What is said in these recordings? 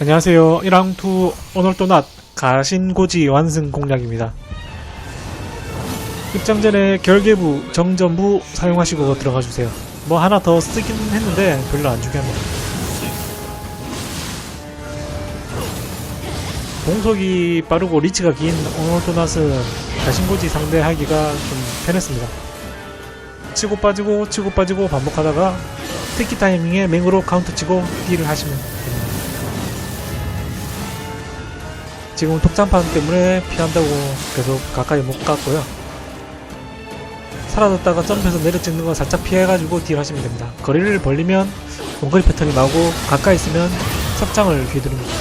안녕하세요. 1항2 오늘도 낮 가신고지 완승 공략입니다. 입장 전에 결계부, 정전부 사용하시고 들어가 주세요. 뭐 하나 더 쓰긴 했는데 별로 안 중요합니다. 공속이 빠르고 리치가 긴 오늘도 낮은 가신고지 상대하기가 좀 편했습니다. 치고 빠지고 치고 빠지고 반복하다가 특기 타이밍에 맹으로 카운터 치고 딜을 하시면 됩니다. 지금 독장판 때문에 피한다고 계속 가까이 못 갔고요. 사라졌다가 점프해서 내려 찍는 거 살짝 피해가지고 딜 하시면 됩니다. 거리를 벌리면 원거리 패턴이 나오고 가까이 있으면 석장을 휘두릅니다.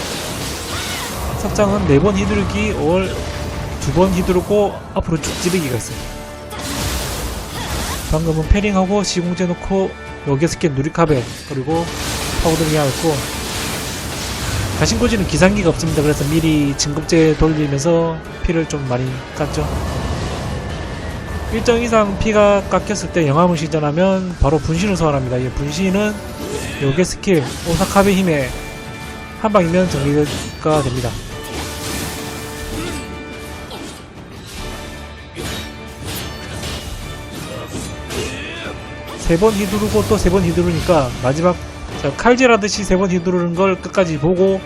석장은 4번 휘두르기, 월 2번 휘두르고 앞으로 쭉 찌르기가 있어요. 방금은 패링하고 시공제 놓고 여기에 스킬 누리카베 그리고 있고 가신고지는 기상기가 없습니다. 그래서 미리 진급제 돌리면서 피를 좀 많이 깠죠. 일정 이상 피가 깎였을 때 영암을 시전하면 바로 분신을 소환합니다. 이 분신은 요게 스킬 오사카베 힘에 한 방이면 정리가 됩니다. 세 번 휘두르고 또 세 번 휘두르니까 마지막 자, 칼질하듯이 세 번 휘두르는 걸 끝까지 보고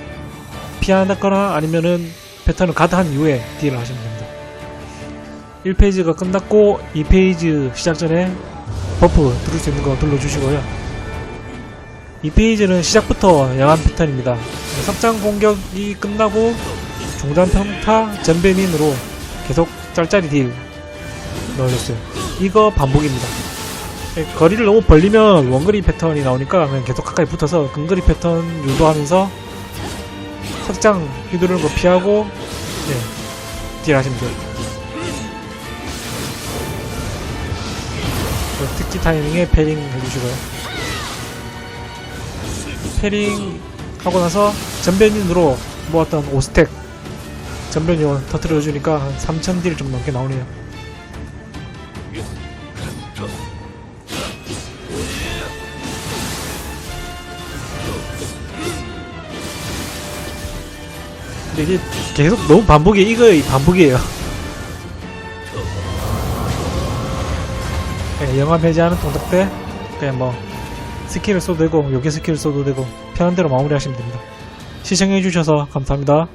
피하거나 아니면은 패턴을 가드한 이후에 딜을 하시면 됩니다. 1페이지가 끝났고 2페이지 시작 전에 버프 들을 수 있는 거 눌러주시고요. 2페이지는 시작부터 양한 패턴입니다. 석장 공격이 끝나고 중단 평타 전배민으로 계속 짤짤이 딜 넣어줬어요. 이거 반복입니다. 예, 거리를 너무 벌리면 원거리 패턴이 나오니까 그냥 계속 가까이 붙어서 근거리 패턴 유도하면서 석장 휘두르는 거 피하고 네, 딜 하시면 돼요. 그 특기 타이밍에 패링 해주시고요. 패링 하고 나서 전변인으로 모았던 5스택 전변이원 터트려주니까 한 3000딜 좀 넘게 나오네요. 이게 계속 너무 반복이 이거 반복이에요. 네, 영화 배제하는 동작 때 그냥 뭐 스킬을 써도 되고 요게 스킬을 써도 되고 편한 대로 마무리하시면 됩니다. 시청해주셔서 감사합니다.